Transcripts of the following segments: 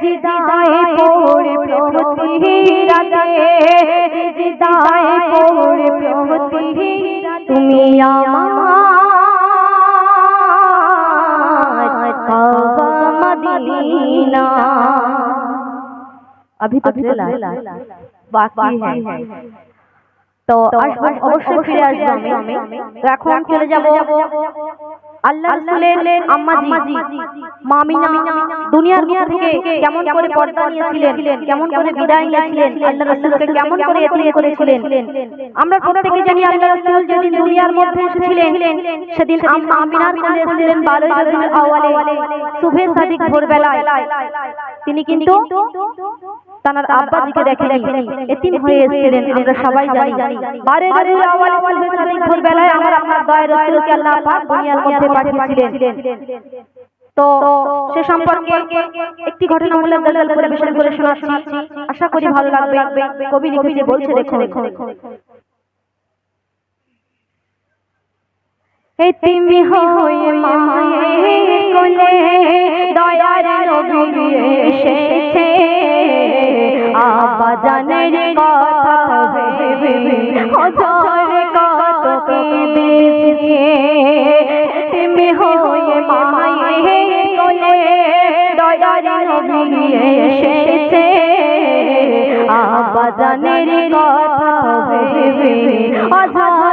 সিজদায় পড়ে প্রভৃতি রাতে সিজদায় পড়ে প্রভৃতি তুমি আমার কাবা মদিনা अभी तो चला बाकी है তো আসবো অবশ্যই ফিরে আসবো আমি তো এখন চলে যাব আল্লাহ রাসূলের আম্মাজি। মামিনা দুনিয়ার মুখ থেকে কেমন করে পর্দা নিয়েছিলেন কেমন করে বিদায় নিয়েছিলেন আল্লাহ রাসূলকে কেমন করে এতিম করেছিলেন। আমরা প্রত্যেকে জানি আল্লাহ রাসূল যেদিন দুনিয়ার মধ্যে এসেছিলেন সেদিন আম্মা আমিনার কোলে এসেছিলেন 12 রবিউল আউয়ালে শুভে সাদিক ভোরবেলায়। তিনি কিন্তু তার আব্বাজিকে দেখেনি। এতিম হয়ে এসেছিলেন। আমরা সবাই জানি। বারে রবিউল আউয়াল ভোর বেলায় আমার আপনার রাসূলকে আল্লাহ পাক দুনিয়ার মধ্যে পাঠিয়েছিলেন। তো সে সম্পর্কে একটি ঘটনা গজল পরিবেশন করে শোনাচ্ছি। আশা করি ভালো লাগবে। কবি লিখেছে বলছে দেখো দেখো এতিমি হয়ে মায়ের কোলে দয়ার নবী এসেছে। আব্বা জানের কথা ভেবে হাজার কত কেঁদেছে এতিমি হয়ে মায়ের কোলে দয়ার নবী এসেছে। আব্বা জানের কথা ভেবে হাজার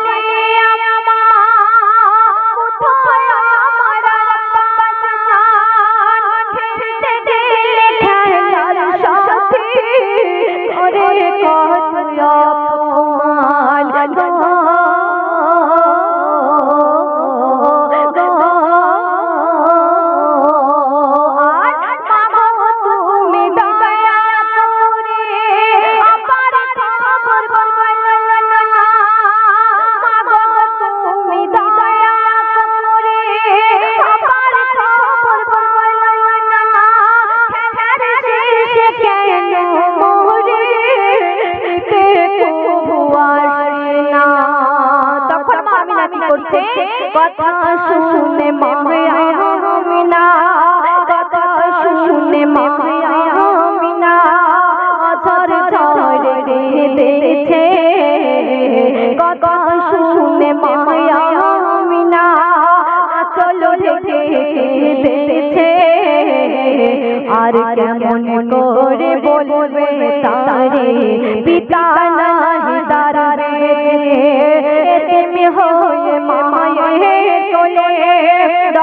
করছে কথা শুনে মা আমিনা কথা শুনে মা আমিনা ঝর ঝর কেঁদেছে কথা শুনে মা আমিনা চলো কেঁদেছে আর কেমন করে বলবে তারে? পিতা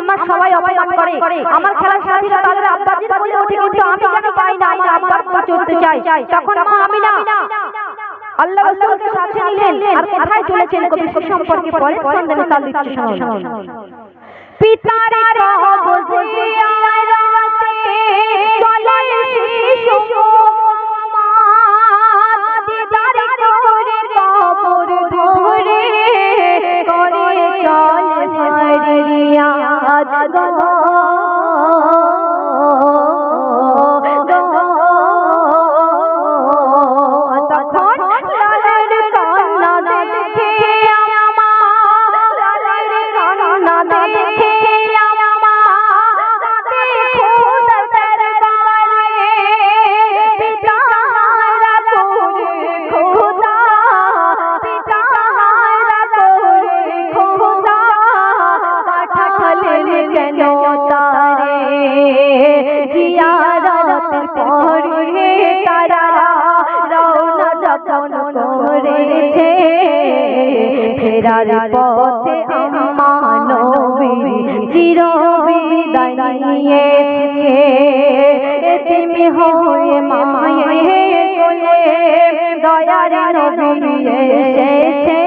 আমার সবাই অপমান করে। আমার খেলার সাথীরা তাদের আব্বাজির কোলে ওঠে কিন্তু আমি যেন পাই না আমার আব্বার কোলে চড়তে চাই তখন মা আমিনা আল্লাহ রাসূলকে সাথে নিলেন। আর কোথায় চলেছেন কবি সে সম্পর্কে পরে চন্দনে তাল দিচ্ছে শুনুন পিতার চলে শিশু দিদার করে পরে তারা রওনা যখন করেছে, ফেরার পথে আমানবী চির বিদায় নিয়েছে। তুমি হয়ে মায়ে কোলে দয়ার নবী এসেছে।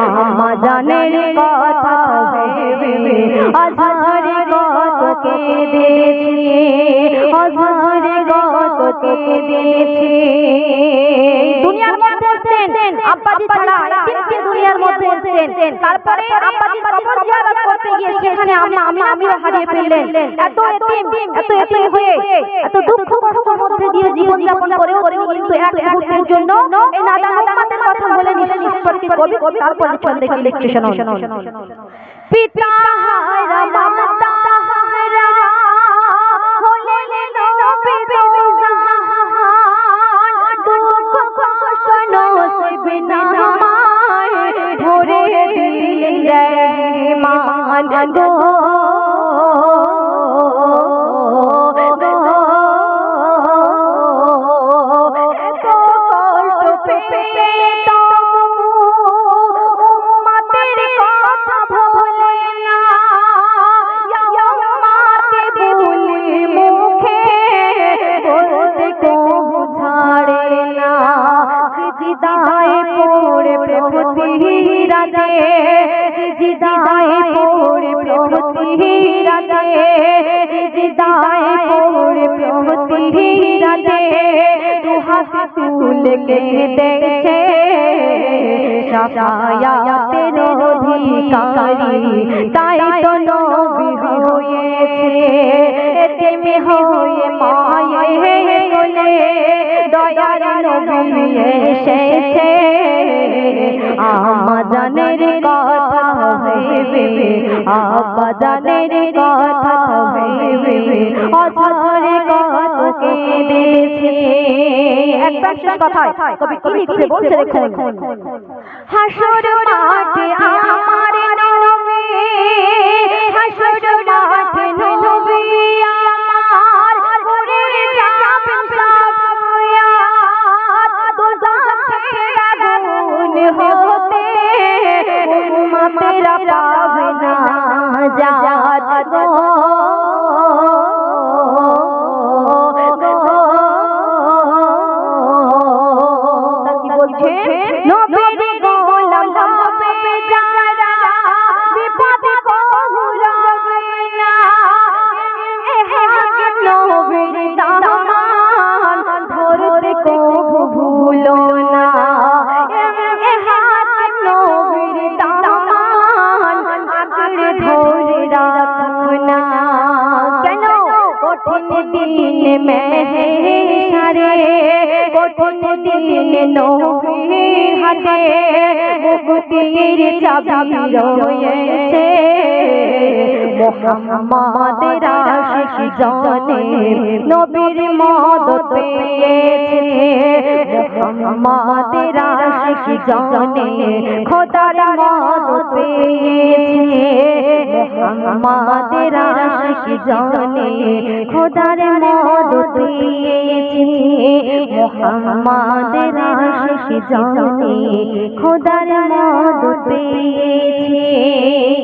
আমা জানের কথা ভেবে আজ কেঁদেছি আঝার কত কেঁদেছি দুনিয়ার মধ্যে এসেছেন আব্বাজি ছাড়া একদিন দুনিয়ার মধ্যে এসেছেন তারপরে আব্বাজি কবর জিয়ারত করতে গিয়ে সেখানে আমি আমি আমিও হারিয়ে ফেললেন এত এতিম এত এতিম হয়ে এত দুঃখ কষ্টের মধ্যে দিয়ে জীবন যাপন করেও তিনি কিন্তু এক মুহূর্তের জন্য এই নাদা উম্মতের কথা বলে নিলেন ঈশ্বরকে কবি তারপর দেখি লিখতে শোনো পিতা হারা মাতা না আমায় ভরে দিলে মান গো প্রভৃতি রাতে সিজদায় পড়ে প্রভৃতি রাতে সিজদায় পড়ে প্রভৃতি দু হাত তুলে কেঁদেছে সাফায়াতের অধিকারী তাই তো নবী হয়েছে। তেমে হয়ে মায়ে দয়ার এসেছে। জানের কথা ভেবে আব্বা জানের কথা ভেবে অঝরে একটা কথায় কবি কি লিখছে বলছে দেখুন। হাসর মাঠে দিন নবী হাতে মুক্তির চাবি রয়েছে। মোহাম্মদ রাশিক জানে, নবীর মদত পেয়েছে। মোহাম্মদ রাশিক জানে, খোদার মদত পেয়েছে। মোহাম্মদ রাশিক জানে, খোদার মদত পেয়েছে। মোহাম্মদ রাশিক জানে, খোদার মদত পেয়েছে।